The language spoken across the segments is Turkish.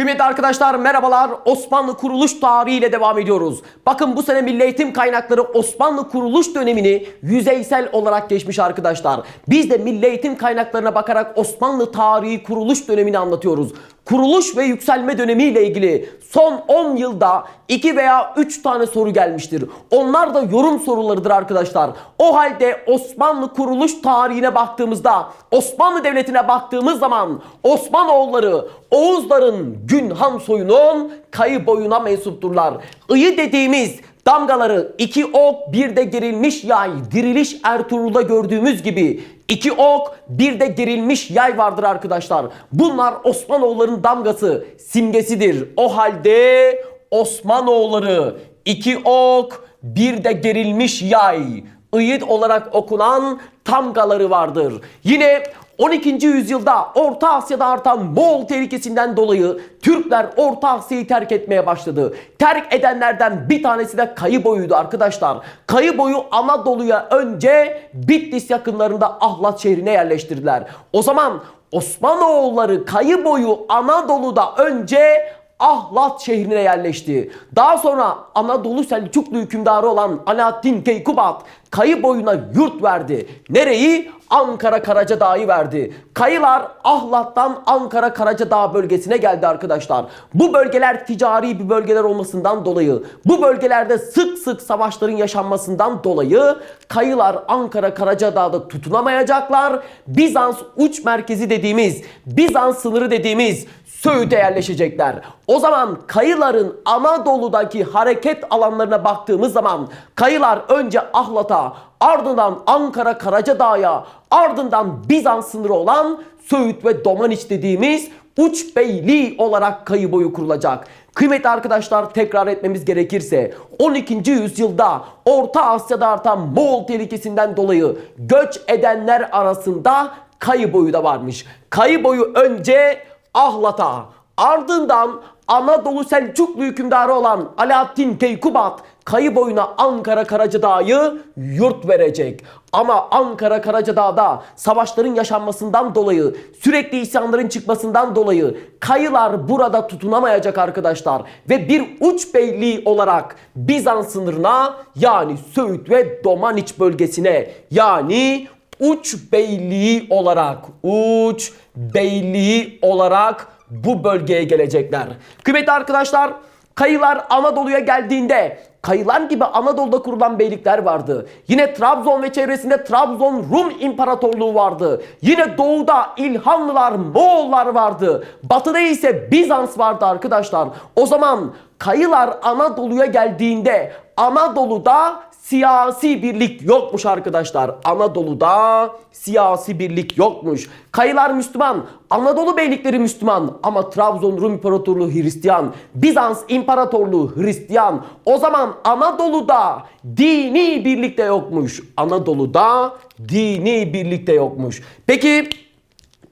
Kıymetli arkadaşlar merhabalar. Osmanlı kuruluş tarihiyle devam ediyoruz. Bakın bu sene Milli Eğitim kaynakları Osmanlı kuruluş dönemini yüzeysel olarak geçmiş arkadaşlar. Biz de Milli Eğitim kaynaklarına bakarak Osmanlı tarihi kuruluş dönemini anlatıyoruz. Kuruluş ve yükselme dönemiyle ilgili son 10 yılda 2 veya 3 tane soru gelmiştir. Onlar da yorum sorularıdır arkadaşlar. O halde Osmanlı kuruluş tarihine baktığımızda Osmanlı Devleti'ne baktığımız zaman Osmanoğulları Oğuzların Günhan soyunun kayı boyuna mensupturlar. Iyi dediğimiz damgaları iki ok bir de gerilmiş yay diriliş Ertuğrul'da gördüğümüz gibi iki ok bir de gerilmiş yay vardır arkadaşlar. Bunlar Osmanoğulların damgası simgesidir. O halde Osmanoğulları iki ok bir de gerilmiş yay ıyıt olarak okunan tamgaları vardır. Yine 12. yüzyılda Orta Asya'da artan Moğol tehlikesinden dolayı Türkler Orta Asya'yı terk etmeye başladı. Terk edenlerden bir tanesi de Kayıboyu'ydu arkadaşlar. Kayıboyu Anadolu'ya önce Bitlis yakınlarında Ahlat şehrine yerleştirdiler. O zaman Osmanoğulları Kayıboyu Anadolu'da önce Ahlat şehrine yerleşti. Daha sonra Anadolu Selçuklu hükümdarı olan Alaaddin Keykubat kayı boyuna yurt verdi. Nereyi? Ankara Karacadağ'ı verdi. Kayılar Ahlat'tan Ankara Karacadağ bölgesine geldi arkadaşlar. Bu bölgeler ticari bir bölgeler olmasından dolayı, bu bölgelerde sık sık savaşların yaşanmasından dolayı kayılar Ankara Karacadağ'da tutunamayacaklar. Bizans uç merkezi dediğimiz, Bizans sınırı dediğimiz Söğüt'e yerleşecekler. O zaman kayıların Anadolu'daki hareket alanlarına baktığımız zaman kayılar önce Ahlat'a, ardından Ankara Karacadağ'a, ardından Bizans sınırı olan Söğüt ve Domaniç dediğimiz uç beyliği olarak kayı boyu kurulacak. Kıymetli arkadaşlar tekrar etmemiz gerekirse 12. yüzyılda Orta Asya'da artan Moğol tehlikesinden dolayı göç edenler arasında kayı boyu da varmış. Kayı boyu önce Ahlat'a ardından Anadolu Selçuklu hükümdarı olan Alaaddin Keykubat kayı boyuna Ankara Karacadağ'ı yurt verecek. Ama Ankara Karacadağ'da savaşların yaşanmasından dolayı sürekli isyanların çıkmasından dolayı kayılar burada tutunamayacak arkadaşlar. Ve bir uç beyliği olarak Bizans sınırına yani Söğüt ve Domaniç bölgesine yani uç beyliği olarak uç beyliği olarak bu bölgeye gelecekler. Kıymetli arkadaşlar Kayılar Anadolu'ya geldiğinde Kayılar gibi Anadolu'da kurulan beylikler vardı. Yine Trabzon ve çevresinde Trabzon Rum İmparatorluğu vardı. Yine doğuda İlhanlılar, Moğollar vardı. Batıda ise Bizans vardı arkadaşlar. O zaman Kayılar Anadolu'ya geldiğinde Anadolu'da siyasi birlik yokmuş arkadaşlar. Anadolu'da siyasi birlik yokmuş. Kayılar Müslüman, Anadolu beylikleri Müslüman ama Trabzon Rum İmparatorluğu Hristiyan, Bizans İmparatorluğu Hristiyan. O zaman Anadolu'da dini birlik de yokmuş. Anadolu'da dini birlik de yokmuş. Peki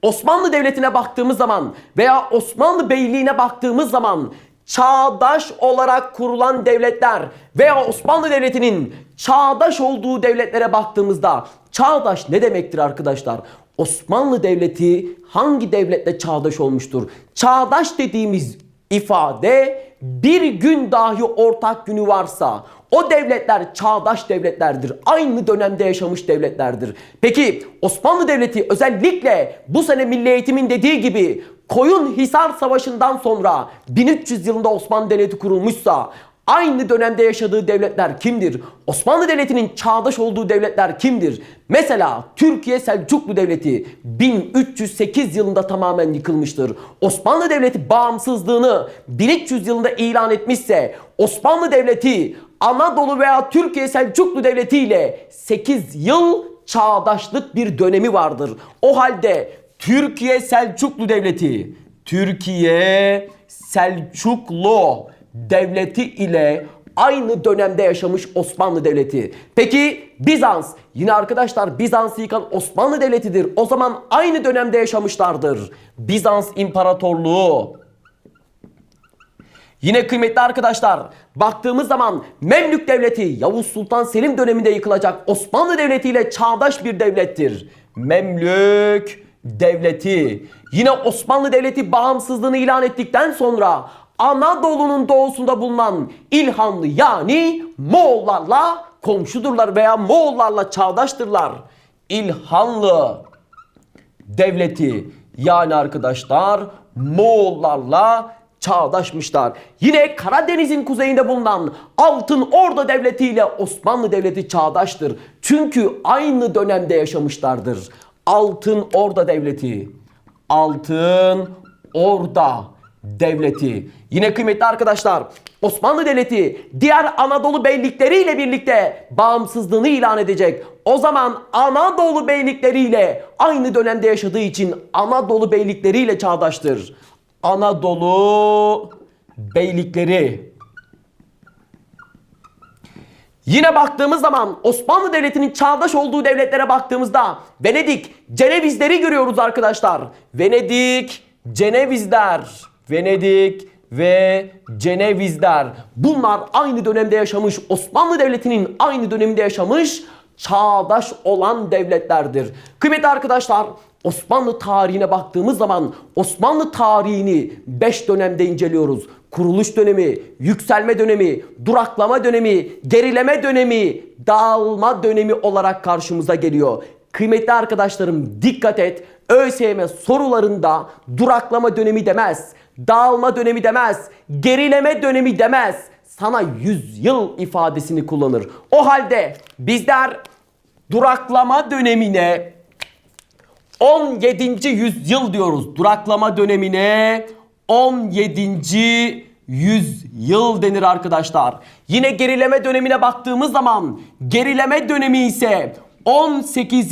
Osmanlı Devleti'ne baktığımız zaman veya Osmanlı Beyliği'ne baktığımız zaman çağdaş olarak kurulan devletler veya Osmanlı Devleti'nin çağdaş olduğu devletlere baktığımızda çağdaş ne demektir arkadaşlar? Osmanlı Devleti hangi devletle çağdaş olmuştur? Çağdaş dediğimiz ifade bir gün dahi ortak günü varsa o devletler çağdaş devletlerdir. Aynı dönemde yaşamış devletlerdir. Peki Osmanlı Devleti özellikle bu sene Milli Eğitim'in dediği gibi Koyun Hisar Savaşı'ndan sonra 1300 yılında Osmanlı Devleti kurulmuşsa aynı dönemde yaşadığı devletler kimdir? Osmanlı Devleti'nin çağdaş olduğu devletler kimdir? Mesela Türkiye Selçuklu Devleti 1308 yılında tamamen yıkılmıştır. Osmanlı Devleti bağımsızlığını 1300 yılında ilan etmişse Osmanlı Devleti Anadolu veya Türkiye Selçuklu Devleti ile 8 yıl çağdaşlık bir dönemi vardır. O halde Türkiye Selçuklu Devleti, Türkiye Selçuklu Devleti ile aynı dönemde yaşamış Osmanlı Devleti. Peki Bizans yine arkadaşlar Bizans'ı yıkan Osmanlı Devleti'dir. O zaman aynı dönemde yaşamışlardır. Bizans İmparatorluğu. Yine kıymetli arkadaşlar baktığımız zaman Memlük Devleti Yavuz Sultan Selim döneminde yıkılacak Osmanlı Devleti ile çağdaş bir devlettir. Memlük Devleti. Yine Osmanlı Devleti bağımsızlığını ilan ettikten sonra Anadolu'nun doğusunda bulunan İlhanlı yani Moğollarla komşudurlar veya Moğollarla çağdaştırlar. İlhanlı devleti yani arkadaşlar Moğollarla çağdaşmışlar. Yine Karadeniz'in kuzeyinde bulunan Altın Orda Devleti ile Osmanlı Devleti çağdaştır. Çünkü aynı dönemde yaşamışlardır. Altın Orda Devleti. Altın Orda Devleti. Yine kıymetli arkadaşlar Osmanlı Devleti diğer Anadolu beylikleriyle birlikte bağımsızlığını ilan edecek. O zaman Anadolu beylikleriyle aynı dönemde yaşadığı için Anadolu beylikleriyle çağdaştır. Anadolu beylikleri. Yine baktığımız zaman Osmanlı Devleti'nin çağdaş olduğu devletlere baktığımızda Venedik, Cenevizleri görüyoruz arkadaşlar. Venedik, Cenevizler. Venedik ve Cenevizler. Bunlar aynı dönemde yaşamış, Osmanlı Devleti'nin aynı döneminde yaşamış çağdaş olan devletlerdir. Kıymetli arkadaşlar, Osmanlı tarihine baktığımız zaman Osmanlı tarihini 5 dönemde inceliyoruz. Kuruluş dönemi, yükselme dönemi, duraklama dönemi, gerileme dönemi, dağılma dönemi olarak karşımıza geliyor. Kıymetli arkadaşlarım dikkat et. ÖSYM sorularında duraklama dönemi demez, dağılma dönemi demez, gerileme dönemi demez. Sana 100 yıl ifadesini kullanır. O halde bizler duraklama dönemine 17. yüzyıl diyoruz. Duraklama dönemine 17. yüzyıl denir arkadaşlar. Yine gerileme dönemine baktığımız zaman gerileme dönemi ise 18.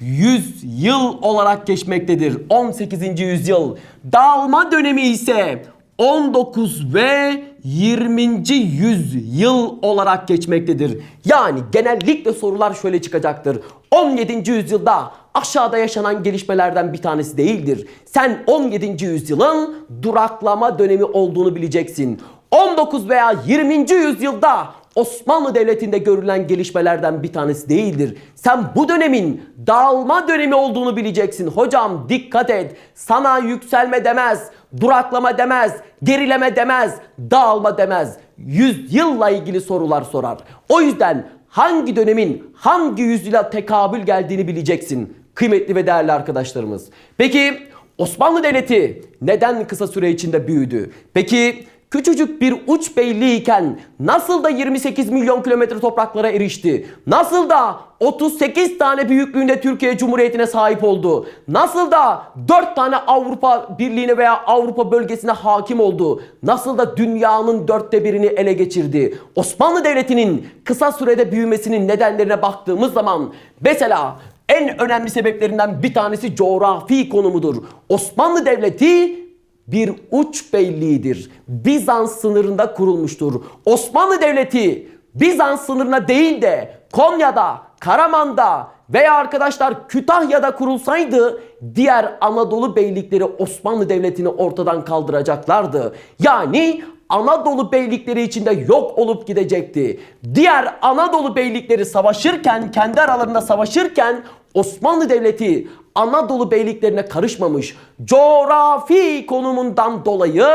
yüzyıl olarak geçmektedir. 18. yüzyıl. Dağılma dönemi ise 19 ve 20. yüzyıl olarak geçmektedir. Yani genellikle sorular şöyle çıkacaktır. 17. yüzyılda aşağıda yaşanan gelişmelerden bir tanesi değildir. Sen 17. yüzyılın duraklama dönemi olduğunu bileceksin. 19 veya 20. yüzyılda Osmanlı Devleti'nde görülen gelişmelerden bir tanesi değildir. Sen bu dönemin dağılma dönemi olduğunu bileceksin. Hocam dikkat et. Sana yükselme demez, duraklama demez, gerileme demez, dağılma demez. Yüzyılla ilgili sorular sorar. O yüzden hangi dönemin hangi yüzyıla tekabül geldiğini bileceksin. Kıymetli ve değerli arkadaşlarımız. Peki Osmanlı Devleti neden kısa süre içinde büyüdü? Peki küçücük bir uç beyliği iken nasıl da 28 milyon kilometre topraklara erişti? Nasıl da 38 tane büyüklüğünde Türkiye Cumhuriyeti'ne sahip oldu? Nasıl da 4 tane Avrupa Birliği'ne veya Avrupa bölgesine hakim oldu? Nasıl da dünyanın dörtte birini ele geçirdi? Osmanlı Devleti'nin kısa sürede büyümesinin nedenlerine baktığımız zaman mesela en önemli sebeplerinden bir tanesi coğrafi konumudur. Osmanlı Devleti bir uç beyliğidir. Bizans sınırında kurulmuştur. Osmanlı Devleti Bizans sınırına değil de Konya'da, Karaman'da veya arkadaşlar Kütahya'da kurulsaydı diğer Anadolu beylikleri Osmanlı Devleti'ni ortadan kaldıracaklardı. Yani Anadolu beylikleri içinde yok olup gidecekti. Diğer Anadolu beylikleri savaşırken, kendi aralarında savaşırken Osmanlı Devleti Anadolu beyliklerine karışmamış. Coğrafi konumundan dolayı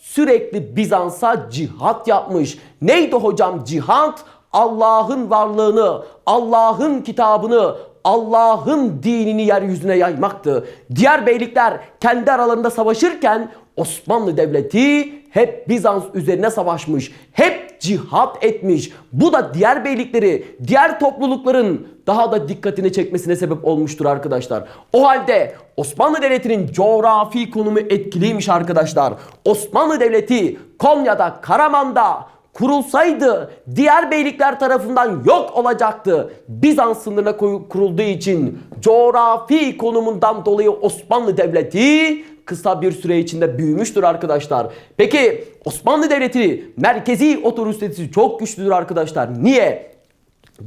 sürekli Bizans'a cihat yapmış. Neydi hocam cihat? Allah'ın varlığını, Allah'ın kitabını, Allah'ın dinini yeryüzüne yaymaktı. Diğer beylikler kendi aralarında savaşırken Osmanlı Devleti hep Bizans üzerine savaşmış. Hep cihat etmiş. Bu da diğer beylikleri, diğer toplulukların daha da dikkatini çekmesine sebep olmuştur arkadaşlar. O halde Osmanlı Devleti'nin coğrafi konumu etkiliymiş arkadaşlar. Osmanlı Devleti Konya'da, Karaman'da kurulsaydı diğer beylikler tarafından yok olacaktı. Bizans sınırına kurulduğu için coğrafi konumundan dolayı Osmanlı Devleti kısa bir süre içinde büyümüştür arkadaşlar. Peki Osmanlı Devleti merkezi otoritesi çok güçlüdür arkadaşlar. Niye?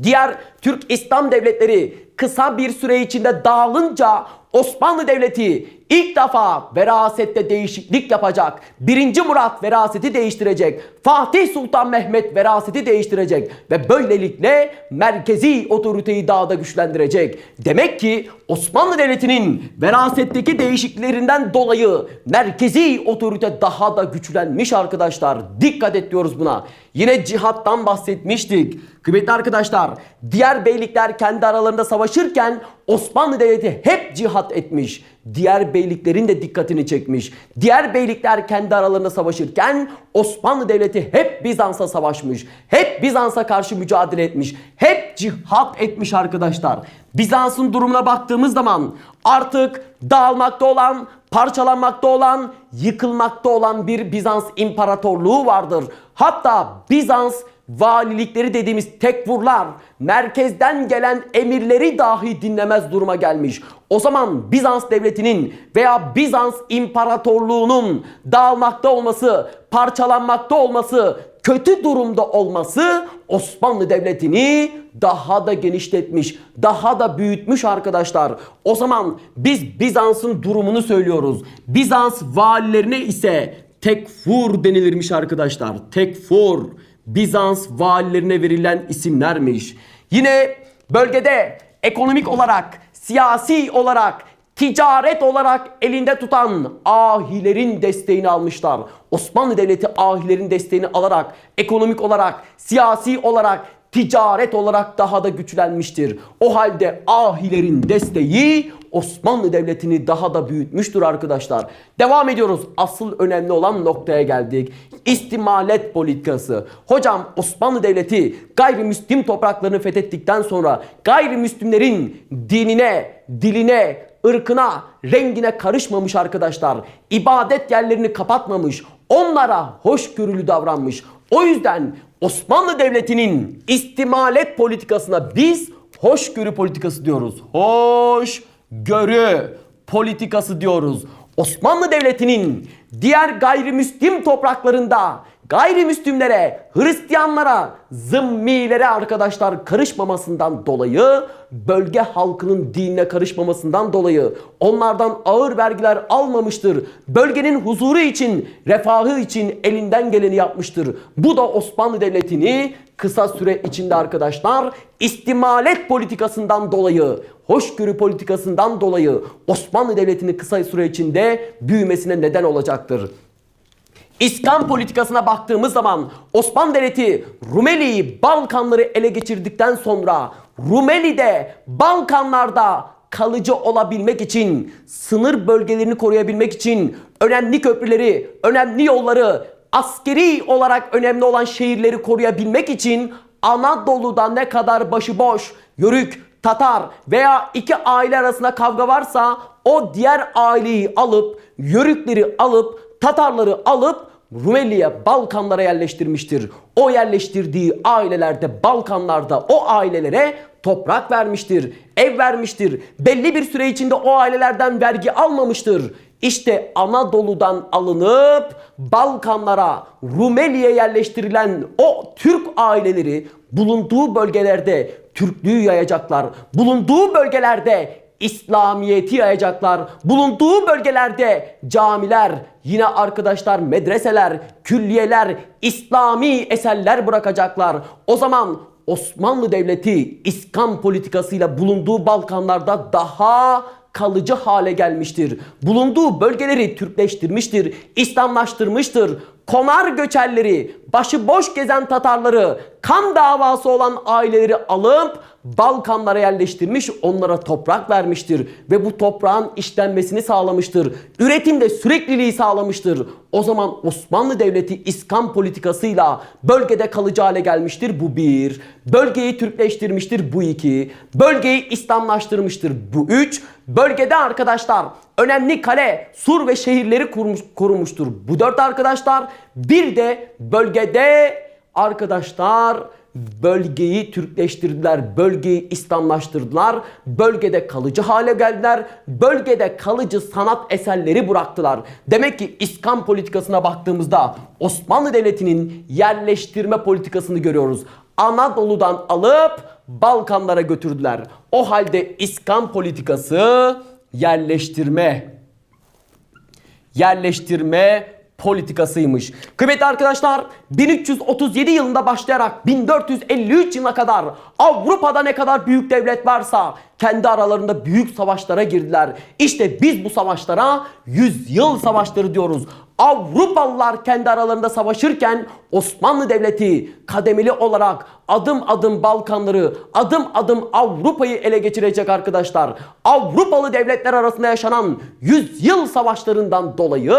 Diğer Türk İslam devletleri kısa bir süre içinde dağılınca Osmanlı Devleti ilk defa verasette değişiklik yapacak. Birinci Murat veraseti değiştirecek. Fatih Sultan Mehmet veraseti değiştirecek. Ve böylelikle merkezi otoriteyi daha da güçlendirecek. Demek ki Osmanlı Devleti'nin verasetteki değişikliklerinden dolayı merkezi otorite daha da güçlenmiş arkadaşlar. Dikkat et diyoruz buna. Yine cihattan bahsetmiştik. Kıymetli arkadaşlar, diğer beylikler kendi aralarında savaşırken Osmanlı Devleti hep cihat etmiş. Diğer beyliklerin de dikkatini çekmiş. Diğer beylikler kendi aralarında savaşırken Osmanlı Devleti hep Bizans'a savaşmış. Hep Bizans'a karşı mücadele etmiş. Hep cihat etmiş arkadaşlar. Bizans'ın durumuna baktığımız zaman artık dağılmakta olan, parçalanmakta olan, yıkılmakta olan bir Bizans imparatorluğu vardır. Hatta Bizans valilikleri dediğimiz tekfurlar merkezden gelen emirleri dahi dinlemez duruma gelmiş. O zaman Bizans devletinin veya Bizans imparatorluğunun dağılmakta olması, parçalanmakta olması, kötü durumda olması Osmanlı Devleti'ni daha da genişletmiş, daha da büyütmüş arkadaşlar. O zaman biz Bizans'ın durumunu söylüyoruz. Bizans valilerine ise tekfur denilirmiş arkadaşlar. Tekfur. Bizans valilerine verilen isimlermiş. Yine bölgede ekonomik olarak, siyasi olarak, ticaret olarak elinde tutan ahilerin desteğini almışlar. Osmanlı Devleti ahilerin desteğini alarak ekonomik olarak, siyasi olarak, ticaret olarak daha da güçlenmiştir. O halde ahilerin desteği Osmanlı Devleti'ni daha da büyütmüştür arkadaşlar. Devam ediyoruz. Asıl önemli olan noktaya geldik. İstimalet politikası. Hocam Osmanlı Devleti gayrimüslim topraklarını fethettikten sonra gayrimüslimlerin dinine, diline, ırkına, rengine karışmamış arkadaşlar. İbadet yerlerini kapatmamış. Onlara hoşgörülü davranmış. O yüzden Osmanlı Devleti'nin istimalet politikasına biz hoşgörü politikası diyoruz. Hoşgörü politikası diyoruz. Osmanlı Devleti'nin diğer gayrimüslim topraklarında gayrimüslimlere, Hristiyanlara, zımmilere arkadaşlar karışmamasından dolayı, bölge halkının dinine karışmamasından dolayı onlardan ağır vergiler almamıştır. Bölgenin huzuru için, refahı için elinden geleni yapmıştır. Bu da Osmanlı Devleti'ni kısa süre içinde arkadaşlar istimalet politikasından dolayı, hoşgörü politikasından dolayı Osmanlı Devleti'ni kısa süre içinde büyümesine neden olacaktır. İskan politikasına baktığımız zaman Osmanlı Devleti Rumeli'yi Balkanları ele geçirdikten sonra Rumeli'de Balkanlarda kalıcı olabilmek için, sınır bölgelerini koruyabilmek için önemli köprüleri, önemli yolları, askeri olarak önemli olan şehirleri koruyabilmek için Anadolu'da ne kadar başıboş, yörük, Tatar veya iki aile arasında kavga varsa o diğer aileyi alıp, yörükleri alıp, Tatarları alıp Rumeli'ye, Balkanlara yerleştirmiştir. O yerleştirdiği ailelerde, Balkanlarda o ailelere toprak vermiştir, ev vermiştir. Belli bir süre içinde o ailelerden vergi almamıştır. İşte Anadolu'dan alınıp Balkanlara, Rumeli'ye yerleştirilen o Türk aileleri bulunduğu bölgelerde Türklüğü yayacaklar. Bulunduğu bölgelerde İslamiyeti yayacaklar. Bulunduğu bölgelerde camiler, yine arkadaşlar medreseler, külliyeler, İslami eserler bırakacaklar. O zaman Osmanlı Devleti İskan politikasıyla bulunduğu Balkanlarda daha kalıcı hale gelmiştir. Bulunduğu bölgeleri Türkleştirmiştir, İslamlaştırmıştır. Konar göçerleri, başıboş gezen Tatarları, kan davası olan aileleri alıp Balkanlara yerleştirmiş, onlara toprak vermiştir ve bu toprağın işlenmesini sağlamıştır. Üretimde sürekliliği sağlamıştır. O zaman Osmanlı Devleti İskan politikasıyla bölgede kalıcı hale gelmiştir. Bu bir. Bölgeyi Türkleştirmiştir. Bu iki. Bölgeyi İslamlaştırmıştır. Bu üç. Bölgede arkadaşlar önemli kale, sur ve şehirleri kurmuş, korumuştur. Bu dört arkadaşlar. Bir de bölgede arkadaşlar bölgeyi Türkleştirdiler, bölgeyi İslamlaştırdılar, bölgede kalıcı hale geldiler, bölgede kalıcı sanat eserleri bıraktılar. Demek ki İskan politikasına baktığımızda Osmanlı Devleti'nin yerleştirme politikasını görüyoruz. Anadolu'dan alıp Balkanlara götürdüler. O halde İskan politikası yerleştirme yerleştirme politikasıymış. Kıymetli arkadaşlar 1337 yılında başlayarak 1453 yılına kadar Avrupa'da ne kadar büyük devlet varsa kendi aralarında büyük savaşlara girdiler. İşte biz bu savaşlara yüzyıl savaşları diyoruz. Avrupalılar kendi aralarında savaşırken Osmanlı Devleti kademeli olarak adım adım Balkanları, adım adım Avrupa'yı ele geçirecek arkadaşlar. Avrupalı devletler arasında yaşanan yüzyıl savaşlarından dolayı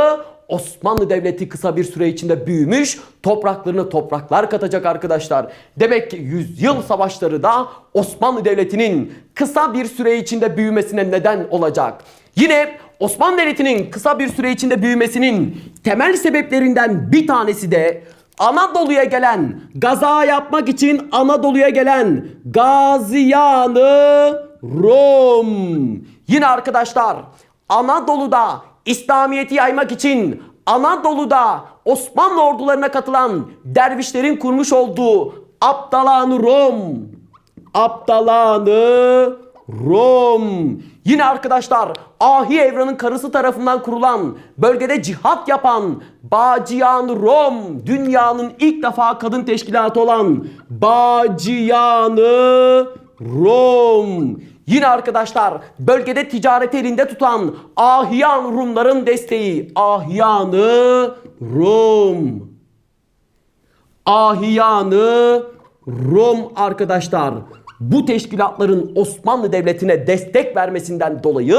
Osmanlı Devleti kısa bir süre içinde büyümüş, topraklarını topraklar katacak arkadaşlar. Demek ki yüzyıl savaşları da Osmanlı Devleti'nin kısa bir süre içinde büyümesine neden olacak. Yine Osmanlı Devleti'nin kısa bir süre içinde büyümesinin temel sebeplerinden bir tanesi de Anadolu'ya gelen, gaza yapmak için Anadolu'ya gelen Gaziyanı Rum. Yine arkadaşlar Anadolu'da İslamiyet'i yaymak için Anadolu'da Osmanlı ordularına katılan dervişlerin kurmuş olduğu Abdalan Rum. Abdalanı Rum. Yine arkadaşlar Ahi Evran'ın karısı tarafından kurulan bölgede cihat yapan Baciyan Rom dünyanın ilk defa kadın teşkilatı olan Baciyanı Rom. Yine arkadaşlar bölgede ticareti elinde tutan Ahyan Rumların desteği Ahyanı Rum. Ahiyanı Rum arkadaşlar. Bu teşkilatların Osmanlı Devleti'ne destek vermesinden dolayı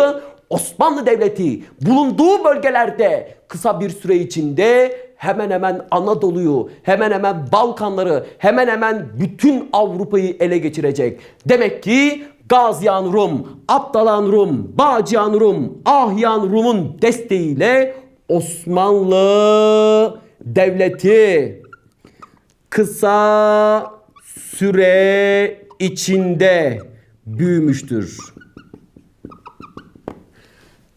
Osmanlı Devleti bulunduğu bölgelerde kısa bir süre içinde hemen hemen Anadolu'yu, hemen hemen Balkanları, hemen hemen bütün Avrupa'yı ele geçirecek. Demek ki Gaziyan Rum, Abdalan Rum, Bağciyan Rum, Ahyan Rum'un desteğiyle Osmanlı Devleti kısa süre içinde büyümüştür.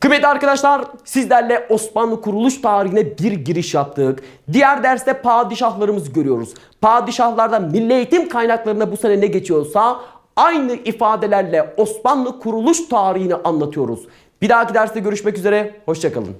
Kıymetli arkadaşlar sizlerle Osmanlı kuruluş tarihine bir giriş yaptık. Diğer derste padişahlarımızı görüyoruz. Padişahlarda milli eğitim kaynaklarında bu sene ne geçiyorsa aynı ifadelerle Osmanlı kuruluş tarihini anlatıyoruz. Bir dahaki derste görüşmek üzere, hoşçakalın.